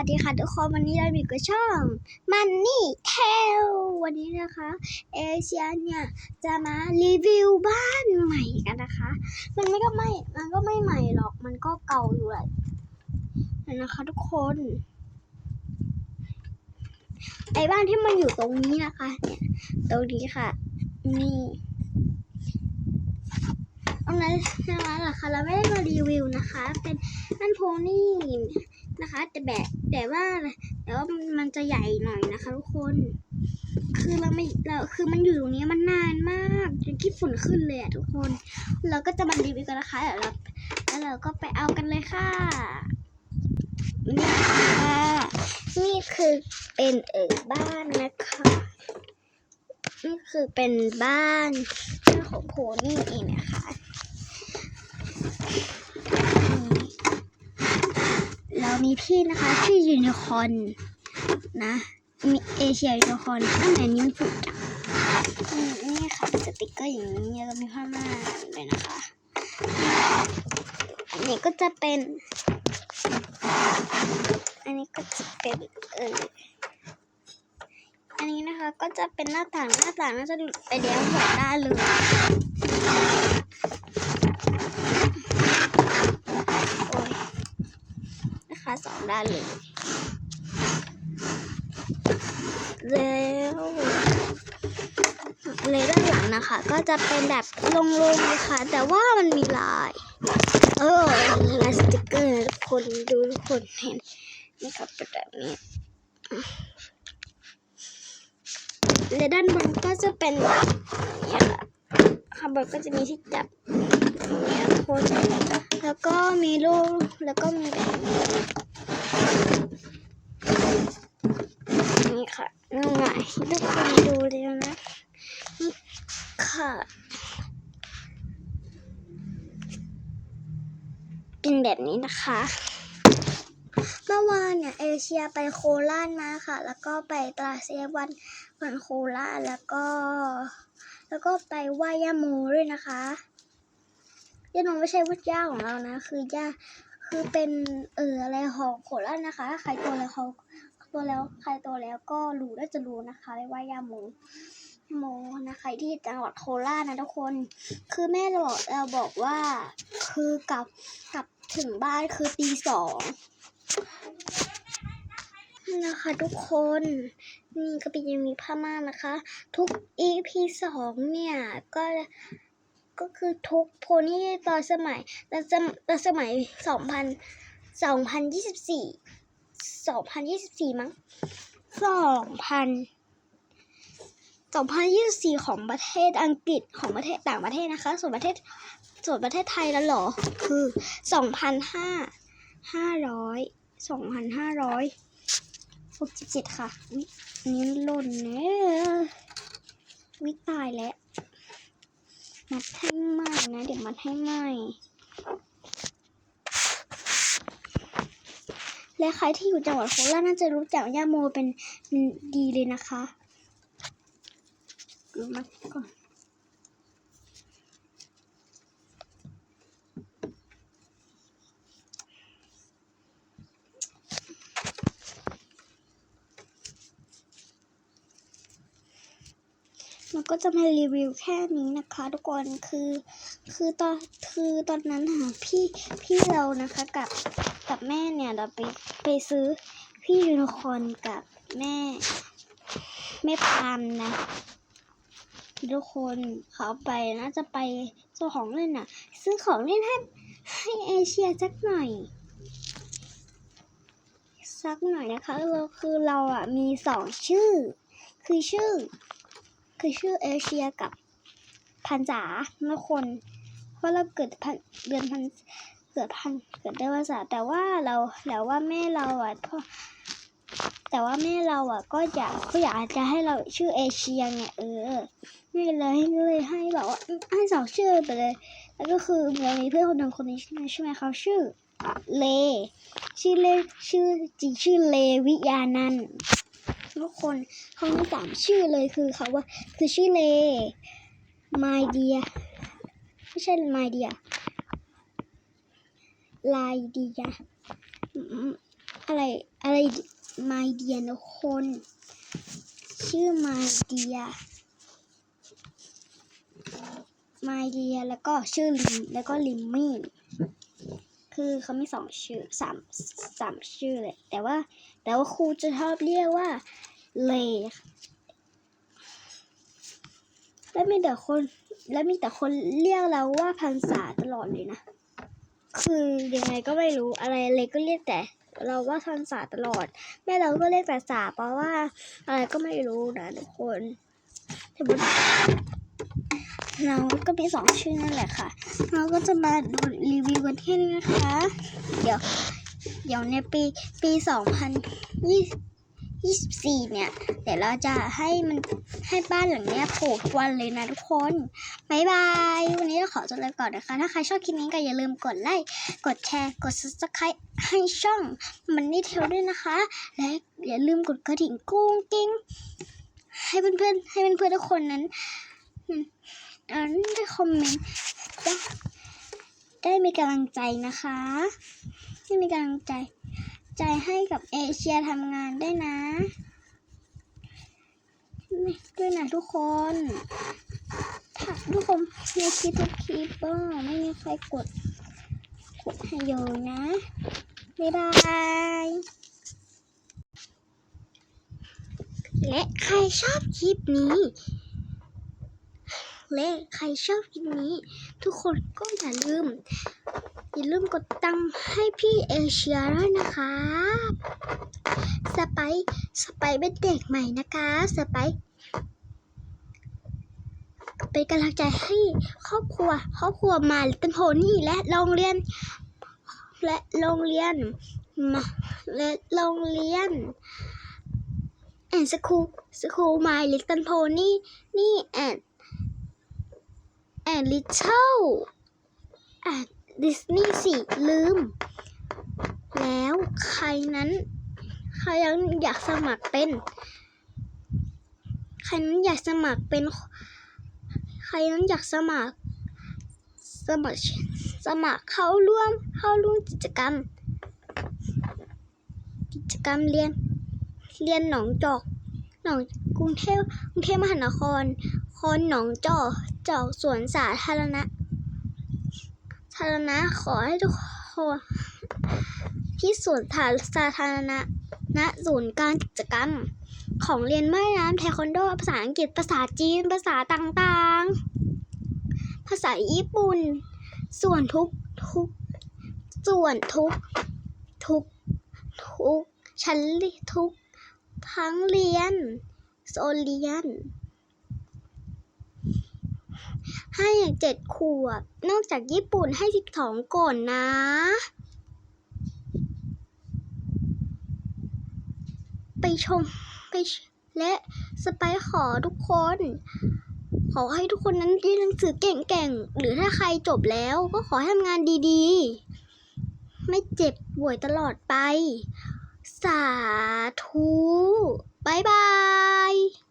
วัสดีค่ะทุกคนวันนี้เราอยู่กับช่องมันนี่เทลวันนี้นะคะ เอเชียเนี่ยจะมารีวิวบ้านใหม่กันนะคะ มันไม่ก็ไม่มันก็ไม่ใหม่หรอกมันก็เก่าอยู่แหละนะคะทุกคนไอ้บ้านที่มันอยู่ตรงนี้นะคะเนี่ยตรงนี้ค่ะนี่ตรงนั้นนั้นแหละค่ะเราไม่ได้มารีวิวนะคะ เป็นบ้านโพนี่ นะคะ แต่แบบแต่ว่าแต่ว่ามันจะใหญ่หน่อยนะคะ ทุกคน คือเราไม่เราคือมันอยู่ตรงนี้มันนานมากจนขี้ฝุ่นขึ้นเลยอะทุกคน เราก็จะมารีวิวกันนะคะเดี๋ยวเราแล้วเราก็ไปเอากันเลยค่ะนี่ค่ะนี่คือเป็นเออบ้านนะคะนี่คือเป็นบ้านของโพนี่เองนะคะ มีพี่นะคะชื่อยูนิคอร์นนะ มีเอเชียยูนิคอร์นตั้งแต่นี้มันฝึกจังนี่ค่ะเป็นสติกเกอร์อย่างนี้แล้วก็มีผ้าม่านด้วยนะคะ อันนี้ก็จะเป็น อันนี้ก็จะเป็นเอออันนี้นะคะก็จะเป็นหน้าต่างหน้าต่างน่าจะไปแดงหมดได้าเลยโอ้ย นะคะสองด้เลย แล้วเลยด้านหลังนะคะ ก็จะเป็นแบบโล่งๆนะคะ แต่ว่ามันมีลาย เออลายสติกเกอร์ทุกคนดูทุกคนเห็นนี่ครับเป็นแบบนี้และด้านบนก็จะเป็นแบบนี้ค่ะข้างบนก็จะมีที่จับเนี่ยทุกคนแล้วก็มีลูกแล้วก็มีแบบนี้ นี่ค่ะน้องใหม่ทุกคนดูเลยนะ นี่ค่ะเป็นแบบนี้นะคะ เมื่อวานเนี่ยเอเชียไปโคราชมาค่ะ แล้วก็ไปตลาเซวันวันโคราชแล้วก็ แล้วก็ไปไหว้ย่าโมด้วยนะคะย่าโมไม่ใช่วัดย่าของเรานะ คือย่า คือเป็นเอออะไรของโคราชนะคะ ใครตัวแล้วเขาตัวแล้วใครตัวแล้วก็รู้น่าจะรู้นะคะว่ายาโมโมนะคะที่จังหวัดโคราชนะทุกคน คือแม่เราบอกเราบอกว่า คือกลับกลับถึงบ้านคือตีสองนี่นะคะทุกคนนี่ก็เป็นยังมีผ้าม่านนะคะ ทุก EP สองเนี่ยก็ ก็คือทุกโพนี่ตอนสมัยตอนสมตอนสมัยสองพันสองพันยี่สิบสี่สองพันยี่สิบสี่มั้งสองพันสองพันยี่สิบสี่ของประเทศอังกฤษของประเทศต่างประเทศนะคะ ส่วนประเทศส่วนประเทศไทยแล้วหรอ คือสองพันห้าห้าร้อยสองพันห้าร้อยหกสิบเจ็ดค่ะนนี้หล่นเนี่ยวิตายแล้ว มัดให้ไหมนะ เดี๋ยวมัดให้ไหมและใครที่อยู่จังหวัดโคราชน่าจะรู้จักย่าโมเป็นดีเลยนะคะดูมัดก่อน มันก็จะมารีวิวแค่นี้นะคะ ทุกคนคือ คือตอนคือตอนนั้นหาพี่พี่เรานะคะกับกับแม่เนี่ยเราไปไปซื้อพี่ยูนิคอนกับแม่แม่พามนะทุกคนเขาไปน่าจะไปซื้อของเล่นน่ะซื้อของเล่นให้ให้เอเชียสักหน่อย สักหน่อยนะคะเราคือเราอะมีสองชื่อ คือชื่อ คือชื่อเอเชียกับพันจ๋าทุกคน เพราะเราเกิดพันเดือนพันเกิดพันเกิดเดือนภาษาแต่ว่าเราแต่ว่าแม่เราอะพ่อแต่ว่าแม่เราอะก็อยากก็อยากจะให้เราชื่อเอเชียไงเออไม่เลยเลยให้แบบว่าให้สองชื่อไปเลย แล้วก็คือเรามีเพื่อนคนหนึ่งคนนี้ใช่ไหมใช่ไหมเขาชื่อเล ชื่อเลชื่อจริงชื่อเลวิยานัน ทุกคนเขามีสามชื่อเลยคือเขาว่า คือชื่อเล my dear ไม่ใช่ my dear ลายเดีอะอะไรอะไรมาเดียนะคน ชื่อมาเดียมาเดียแล้วก็ชื่อลิมแล้วก็ลิมมี่คือเขามีสองชื่อสามสามชื่อเลยแต่ว่าแต่ว่าครูจะชอบเรียกว่า เลค่และมีแต่คน และมีแต่คนเรียกเราว่าพันษาตลอดเลยนะ คือยังไงก็ไม่รู้อะไรอะไรก็เรียกแต่ เราว่าพันษาตลอด แม่เราก็เรียกแต่สาเพราะว่า อะไรก็ไม่รู้นะทุกคนแต่บนเราก็มีสองชื่อนั่นแหละค่ะ เราก็จะมาดูรีวิวกันแค่นี้นะคะ เดี๋ยว เดี๋ยวในปีปีสองพันยี่ยี่สิบ สี่เนี่ย เดี๋ยวเราจะให้มันให้บ้านหลังเนี้ยโผล่ทุกวันเลยนะทุกคนบายบาย วันนี้เราขอตัวลาไปก่อนนะคะ ถ้าใครชอบคลิปนี้ก็อย่าลืมกดไลค์ กดแชร์ กด subscribe ให้ช่องมันนี่เทลด้วยนะคะ และอย่าลืมกดกระดิ่งกุ้งกิ้ง ให้เพื่อนๆ ให้เพื่อนๆทุกคนนั้นนั้นนได้คอมเมนต์ได้ได้มีกำลังใจนะคะได้มีกำลังใจ ใจให้กับเอเชียทำงานได้นะด้วยนะทุกคนถ้าทุกคนมีคลิปทุกคลิปก็ไม่มีใครกด กดให้โยนะ บ๊ายบาย และใครชอบคลิปนี้ และใครชอบคลิปนี้ ทุกคนก็อย่าลืม อย่าลืมกดตังให้พี่เอเชียด้วยนะคะสไปสไปเป็นเด็กใหม่นะคะสไปเป็นกำลังใจให้ครอบครัว ครอบครัวมาเป็นโพนี่และโรงเรียน และโรงเรียนมาและโรงเรียนแอนสคูสคูมาลิตเติ้ลโพนี่นี่แอน แอนลิเทิลแอนดิสนีย์สิ ลืม แล้วใครนั้นใครนั้นอยากสมัครเป็น ใครนั้นอยากสมัครเป็น ใครนั้นอยากสมัคร สมัครสมัครเข้าร่วมเข้าร่วมกิจกรรม กิจกรรมเรียน เรียนหนองจอก นองกรุงเทพกรุงเทพมหานครคอนหนองจอกจอกสวนสาธารณะสาธารณะขอให้ทุกคนที่สวนสาธารณะณศูนย์การกิจกรรม ของเรียนว่ายน้ำเทควันโดภาษาอังกฤษภาษาจีน ภาษาต่างๆ ภาษาญี่ปุ่น ส่วนทุกทุกส่วนทุกทุกทุกชั้นเรียนทุก ทั้งเรียน โซเรียนให้เจ็ดขวบ นอกจากญี่ปุ่นให้สิบสองก่อนนะ ไปชมไปชและสไปขอทุกคน ขอให้ทุกคนนั้นเรียนหนังสือเก่งๆ หรือถ้าใครจบแล้วก็ขอให้ทำงานดีๆ ไม่เจ็บป่วยตลอดไป สาธุ บ๊ายบาย